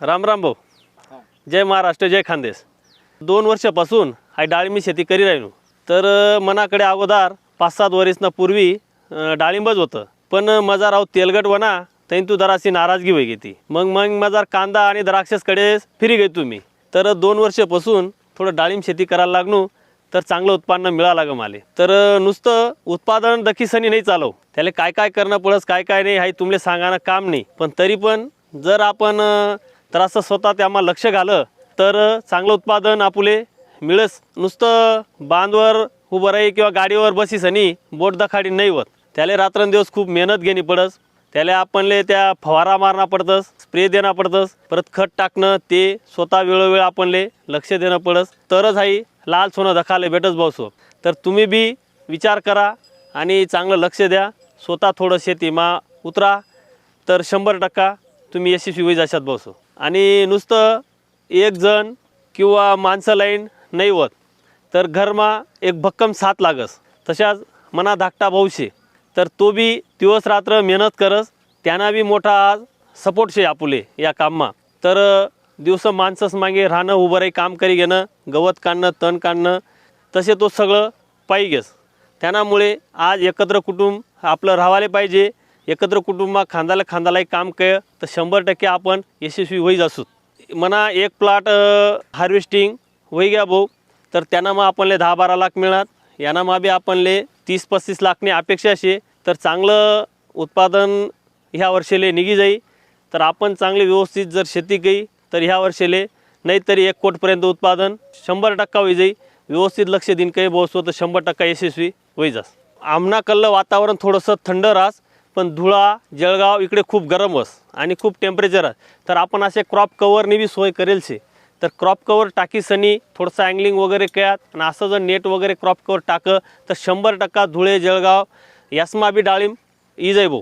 राम राम भाऊ. जय महाराष्ट्र जय खानदेश. दोन वर्षापासून हा डाळिंबी शेती करी राहिलो. तर मनाकडे अगोदर पाच सात वर्षना पूर्वी डाळिंबच होतं. पण माझा राव तेलगट वना तैन तू जराशी नाराजगी होई घेती मग मग माझा कांदा आणि द्राक्षसकडे फिरी गई तुम्ही. तर दोन वर्षापासून थोडं डाळिंब शेती करायला लागलो तर चांगलं उत्पन्न मिळालं ग माले. तर नुसतं उत्पादन दखीसनी नाही चालव. त्याला काय काय करणं पडस काय काय नाही हाय तुमले सांगानं काम नाही. पण तरी पण जर आपण तर असं स्वतः त्यामा लक्ष घालं. तर चांगलं उत्पादन आपुले मिळस. नुसतं बांधवर उभं राही किंवा गाडीवर बसीसनी बोट दखाडी नाही होत. त्याला रात्रंदिवस खूप मेहनत घेणी पडस. त्याला आपणले त्या फवारा मारणं पडतस स्प्रे देणं पडतस. परत खत टाकणं ते स्वतः वेळोवेळ आपणले लक्ष देणं पडस. तरच आई लाल सोनं दखाले भेटच भाऊसो तर तुम्ही बी विचार करा आणि चांगलं लक्ष द्या. स्वतः थोडं शेतीमा उतरा. तर शंभर टक्का तुम्ही यशस्वी होई जाशात बसो आणि नुसतं एक जण किंवा माणसं लाईन नाही होत. तर घरमा एक भक्कम साथ लागस. तशाच मना धाकटा भाऊशे. तर तो बी दिवस रात्र मेहनत करस. त्यांना बी मोठा आज सपोर्ट शे आपुले या काममा. तर दिवस माणसंच मागे राहणं उभं राही काम करी घेणं गवत काढणं तण काढणं तसे तो सगळं पायी घेस. त्यामुळे आज एकत्र कुटुंब आपलं राहायला पाहिजे. एकत्र कुटुंबा खांदाला खांदाला काम केलं तर शंभर टक्के आपण यशस्वी होई असू. म्हणा एक प्लॉट हार्वेस्टिंग होई घ्या भाऊ तर त्यांना मग आपणले दहा बारा लाख मिळणार. यांना मग बी आपणले तीस पस्तीस लाखने अपेक्षा असे तर चांगलं उत्पादन ह्या वर्षेले निघी जाई. तर आपण चांगली व्यवस्थित जर शेती केली तर ह्या वर्षेले नाहीतरी एक कोटपर्यंत उत्पादन शंभर टक्का होई जाई. व्यवस्थित लक्ष देईन काही बसतो तर शंभर टक्का यशस्वी होई जास. आमना कल्लं वातावरण थोडंसं थंड राहस पण धुळा जळगाव इकडे खूप गरम अस आणि खूप टेम्परेचर आहे तर आपण असे क्रॉप कवरने बी सोय करेल शे. तर क्रॉप कवर टाकीसनी थोडंसं अँगलिंग वगैरे कळ्यात आणि असं जर नेट वगैरे क्रॉप कवर टाकं तर शंभर टक्का धुळे जळगाव यासमा बी डाळिंब इज आहे भाऊ.